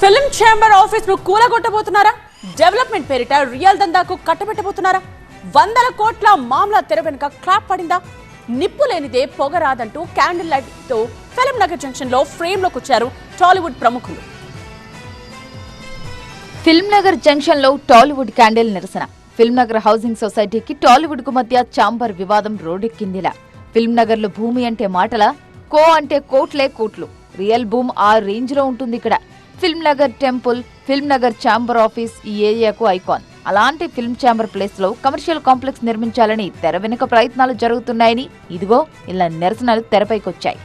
Film chamber ఆఫీస్ను కూలగొట్టబోతున్నారా? Development పేరిట రియల్ దందాకు కట్టబెట్టబోతున్నారా? వందల కోట్ల మామలా తెర వెనుక క్లాప్ పడిందా? నిప్పు లేనిదే పొగ రాదంటూ క్యాండిల్ లైట్తో ఫిలిం నగర్ జంక్షన్లో ఫ్రేమ్లోకి వచ్చారు టాలీవుడ్ ప్రముఖులు. ఫిల్మ్ నగర్ జంక్షన్లో టాలీవుడ్ క్యాండిల్ నిరసన. ఫిల్మ్ నగర్ హౌసింగ్ సొసైటీకి టాలీవుడ్కు మధ్య చాంబర్ వివాదం రోడెక్కిందిలా. ఫిల్మ్ నగర్లో భూమి అంటే మాటల కో అంటే కోట్లే కోట్లు. రియల్ భూమ్ ఆ రేంజ్లో ఉంటుంది ఇక్కడ. Film Nagar temple film Nagar chamber office ఈ ఏరియాకు ఐకాన్. అలాంటి ఫిల్మ్ ఛాంబర్ ప్లేస్లో కమర్షియల్ కాంప్లెక్స్ నిర్మించాలని తెర వెనుక ప్రయత్నాలు జరుగుతున్నాయని ఇదిగో ఇలా నిరసనలు తెరపైకొచ్చాయి.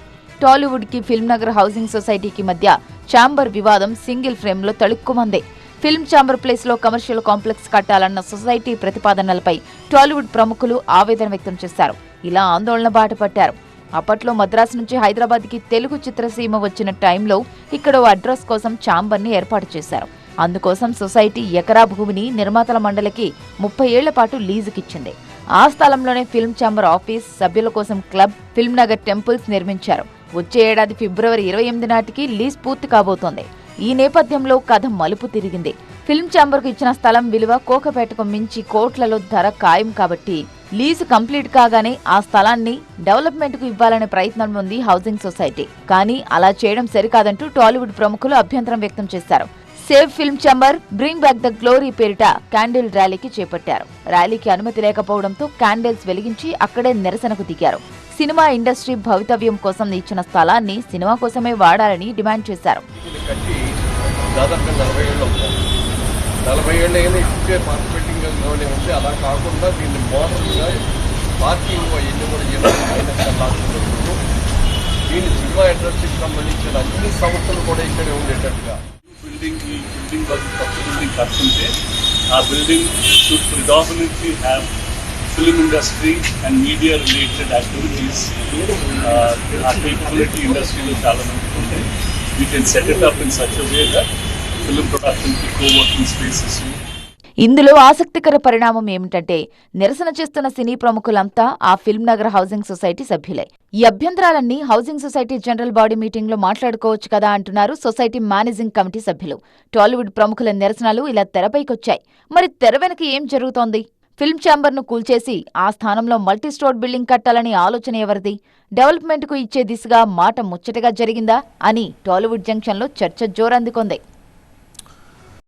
టాలీవుడ్కి ఫిల్మ్ నగర్ హౌసింగ్ సొసైటీకి మధ్య ఛాంబర్ వివాదం సింగిల్ ఫ్రేమ్లో తళుక్కుమందే. ఫిల్మ్ ఛాంబర్ ప్లేస్లో కమర్షియల్ కాంప్లెక్స్ కట్టాలన్న సొసైటీ ప్రతిపాదనలపై టాలీవుడ్ ప్రముఖులు ఆవేదన వ్యక్తం చేశారు. ఇలా ఆందోళన బాటపట్టారు అప్పట్లో మద్రాసు నుంచి హైదరాబాద్కి తెలుగు చిత్రసీమ వచ్చిన టైంలో ఇక్కడ ఓ అడ్రస్ కోసం ఛాంబర్ని ఏర్పాటు చేశారు. అందుకోసం సొసైటీ ఎకరా భూమిని నిర్మాతల మండలికి ముప్పై ఏళ్ళ పాటు లీజుకిచ్చింది. ఆ స్థలంలోనే ఫిల్మ్ ఛాంబర్ ఆఫీస్ సభ్యుల కోసం క్లబ్ ఫిల్మ్ నగర్ టెంపుల్స్ నిర్మించారు. వచ్చే ఏడాది ఫిబ్రవరి ఇరవై ఎనిమిది నాటికి లీజ్ పూర్తి కాబోతోంది. ఈ నేపథ్యంలో కథ మలుపు తిరిగింది. ఫిల్మ్ ఛాంబర్కు ఇచ్చిన స్థలం విలువ కోకపేటకు మించి కోట్లలో ధర ఖాయం కాబట్టి లీజు కంప్లీట్ కాగానే ఆ స్థలాన్ని డెవలప్మెంట్కు ఇవ్వాలనే ప్రయత్నం ఉంది హౌసింగ్ సొసైటీ. కానీ అలా చేయడం సరికాదంటూ టాలీవుడ్ ప్రముఖులు అభ్యంతరం వ్యక్తం చేశారు. Save film chamber bring back the glory పేరిట క్యాండిల్ ర్యాలీకి చేపట్టారు. ర్యాలీకి అనుమతి లేకపోవడంతో క్యాండిల్స్ వెలిగించి అక్కడే నిరసనకు దిగారు. సినిమా ఇండస్ట్రీ భవితవ్యం కోసం ఇచ్చిన స్థలాన్ని సినిమా కోసమే వాడాలని డిమాండ్ చేశారు. నలభై ఏళ్ళు నలభై ఏళ్ళు అయినా ఇచ్చే ఉంది అలా కాకుండా దీన్ని మోడర్న్గా పార్కింగ్ అవన్నీ కూడా దీన్ని దీని సినిమా ఇండస్ట్రీకి సంబంధించిన అన్ని సంస్థలు కూడా ఇక్కడే ఉండేటట్టుగా. బిల్డింగ్ ఈ బిల్డింగ్ కొత్త బిల్డింగ్ కట్టుంటే ఆ building should predominantly have film industry and media related activities ఆ కేపబిలిటీ ఇండస్ట్రీలో చాలా మంది ఉంటాయి we can set it up in such way that film ప్రొడక్షన్కి coworking spaces ఇందులో ఆసక్తికర పరిణామం ఏమిటంటే నిరసన చేస్తున్న సినీ ప్రముఖులంతా ఆ ఫిల్మ్ నగర్ హౌసింగ్ సొసైటీ సభ్యులే. ఈ అభ్యంతరాలన్నీ హౌసింగ్ సొసైటీ జనరల్ బాడీ మీటింగ్లో మాట్లాడుకోవచ్చు కదా అంటున్నారు సొసైటీ మేనేజింగ్ కమిటీ సభ్యులు. టాలీవుడ్ ప్రముఖుల నిరసనలు ఇలా తెరపైకొచ్చాయి మరి తెర వెనక ఏం జరుగుతోంది? ఫిల్మ్ ఛాంబర్ను కూల్చేసి ఆ స్థానంలో మల్టీ స్టోర్ బిల్డింగ్ కట్టాలని ఆలోచన ఎవరిది? డెవలప్మెంట్కు ఇచ్చే దిశగా మాట ముచ్చటగా జరిగిందా అని టాలీవుడ్ జంక్షన్లో చర్చ జోరందుకుంది.